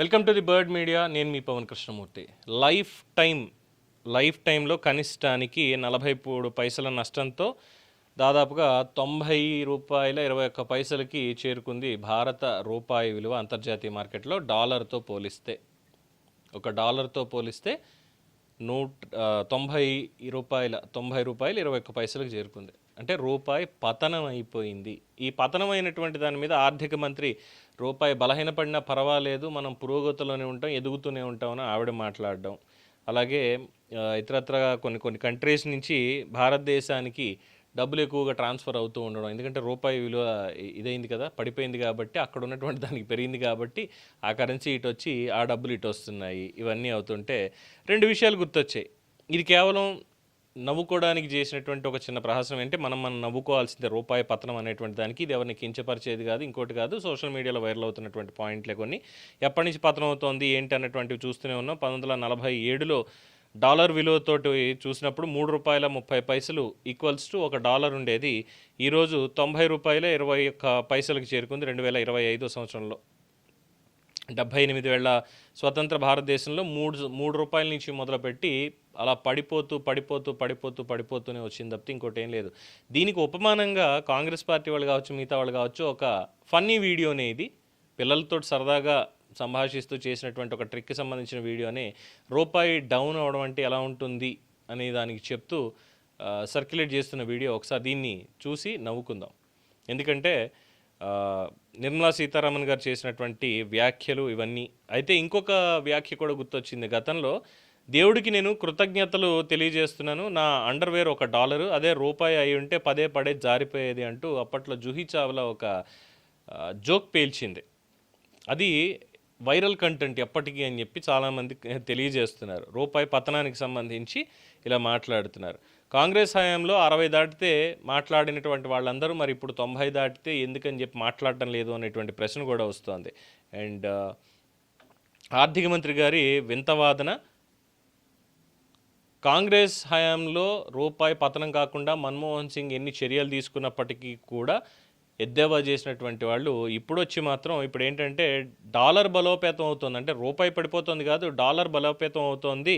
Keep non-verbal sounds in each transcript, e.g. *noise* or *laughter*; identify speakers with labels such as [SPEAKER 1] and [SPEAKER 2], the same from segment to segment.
[SPEAKER 1] Welcome to the bird media. నేను మీ Pavan Krishnamurthy. Life time life టైంలో కనిష్టానికి నలభై మూడు పైసల నష్టంతో దాదాపుగా తొంభై రూపాయల ఇరవై ఒక్క పైసలకి చేరుకుంది భారత రూపాయి విలువ అంతర్జాతీయ మార్కెట్లో డాలర్తో పోలిస్తే. ఒక డాలర్తో పోలిస్తే నూట తొంభై రూపాయల తొంభై రూపాయలు ఇరవై ఒక్క పైసలకు చేరుకుంది. అంటే రూపాయి పతనం అయిపోయింది. ఈ పతనమైనటువంటి దాని మీద ఆర్థిక మంత్రి రూపాయి బలహీనపడినా పర్వాలేదు మనం పురోగతిలోనే ఉంటాం ఎదుగుతూనే ఉంటామని ఆవిడ మాట్లాడడం. అలాగే ఇతరత్ర కొన్ని కొన్ని కంట్రీస్ నుంచి భారతదేశానికి డబ్బులు ఎక్కువగా ట్రాన్స్ఫర్ అవుతూ ఉండడం ఎందుకంటే రూపాయి విలువ ఇదైంది కదా పడిపోయింది కాబట్టి అక్కడ ఉన్నటువంటి *laughs* దానికి పెరిగింది కాబట్టి ఆ కరెన్సీ ఇటు వచ్చి ఆ డబ్బులు ఇటు వస్తున్నాయి. ఇవన్నీ అవుతుంటే రెండు విషయాలు గుర్తొచ్చాయి. ఇది కేవలం నవ్వుకోవడానికి చేసినటువంటి ఒక చిన్న ప్రహసనం అంటే మనం మనం నవ్వుకోవాల్సిందే రూపాయి పతనం అనేటువంటి దానికి. ఇది ఎవరిని కించపరిచేది కాదు ఇంకోటి కాదు సోషల్ మీడియాలో వైరల్ అవుతున్నటువంటి పాయింట్లే కొన్ని. ఎప్పటి నుంచి పతనం అవుతోంది ఏంటి అన్నటువంటివి చూస్తూనే ఉన్నాం. పంతొమ్మిది వందల నలభై ఏడులో డాలర్ విలువతోటి చూసినప్పుడు మూడు రూపాయల ముప్పై పైసలు ఈక్వల్స్ టు ఒక డాలర్ ఉండేది. ఈరోజు తొంభై రూపాయల ఇరవై ఒక్క పైసలకు చేరుకుంది రెండు వేల ఇరవై ఐదో సంవత్సరంలో. డెబ్బై ఎనిమిది వేల స్వతంత్ర భారతదేశంలో మూడు మూడు రూపాయల నుంచి మొదలుపెట్టి అలా పడిపోతూ పడిపోతూ పడిపోతూ పడిపోతూనే వచ్చింది తప్పితే ఇంకోటి ఏం లేదు. దీనికి ఉపమానంగా కాంగ్రెస్ పార్టీ వాళ్ళు కావచ్చు మిగతా వాళ్ళు కావచ్చు ఒక ఫన్నీ వీడియోనే ఇది. పిల్లలతో సరదాగా సంభాషిస్తూ చేసినటువంటి ఒక ట్రిక్కి సంబంధించిన వీడియోని రూపాయి డౌన్ అవడం అంటే ఎలా ఉంటుంది అనే దానికి చెప్తూ సర్క్యులేట్ చేస్తున్న వీడియో ఒకసారి దీన్ని చూసి నవ్వుకుందాం. ఎందుకంటే నిర్మలా సీతారామన్ గారు చేసినటువంటి వ్యాఖ్యలు ఇవన్నీ. అయితే ఇంకొక వ్యాఖ్య కూడా గుర్తొచ్చింది. గతంలో దేవుడికి నేను కృతజ్ఞతలు తెలియజేస్తున్నాను. నా అండర్వేర్ ఒక డాలరు అదే రూపాయి అయి ఉంటే పదే పడే జారిపోయేది అంటూ అప్పట్లో జూహీ చావ్లా ఒక జోక్ పేల్చింది. అది వైరల్ కంటెంట్ ఎప్పటికీ అని చెప్పి చాలామంది తెలియజేస్తున్నారు. రూపాయి పతనానికి సంబంధించి ఇలా మాట్లాడుతున్నారు. కాంగ్రెస్ హయాంలో అరవై దాటితే మాట్లాడినటువంటి వాళ్ళందరూ మరి ఇప్పుడు తొంభై దాటితే ఎందుకని చెప్పి మాట్లాడటం లేదు అనేటువంటి ప్రశ్న కూడా వస్తుంది. అండ్ ఆర్థిక మంత్రి గారి వింతవాదన కాంగ్రెస్ హయాంలో రూపాయి పతనం కాకుండా మన్మోహన్ సింగ్ ఎన్ని చర్యలు తీసుకున్నప్పటికీ కూడా ఎద్దేవా చేసినటువంటి వాళ్ళు ఇప్పుడు వచ్చి మాత్రం ఇప్పుడు ఏంటంటే డాలర్ బలోపేతం అవుతుంది. అంటే రూపాయి పడిపోతుంది కాదు డాలర్ బలోపేతం అవుతోంది.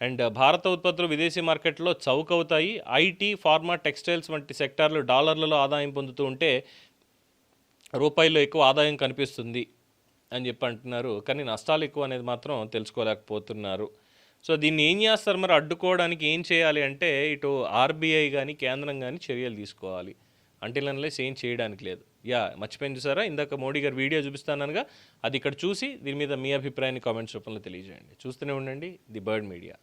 [SPEAKER 1] అండ్ భారత ఉత్పత్తులు విదేశీ మార్కెట్లో చౌకవుతాయి. ఐటీ ఫార్మా టెక్స్టైల్స్ వంటి సెక్టార్లు డాలర్లలో ఆదాయం పొందుతూ ఉంటే రూపాయిలో ఎక్కువ ఆదాయం కనిపిస్తుంది అని చెప్పి అంటున్నారు. కానీ నష్టాలు ఎక్కువ అనేది మాత్రం తెలుసుకోలేకపోతున్నారు. సో దీన్ని ఏం చేస్తారు? మరి అడ్డుకోవడానికి ఏం చేయాలి అంటే ఇటు ఆర్బీఐ కానీ కేంద్రం కానీ చర్యలు తీసుకోవాలి. అంటిల్ అనలైస్ ఏం చేయడానికి లేదు. యా మర్చిపోయింది చూసారా? ఇందాక మోడీ గారు వీడియో చూపిస్తానగా అది ఇక్కడ చూసి దీని మీద మీ అభిప్రాయాన్ని కామెంట్స్ రూపంలో తెలియజేయండి. చూస్తూనే ఉండండి ది బర్డ్ మీడియా.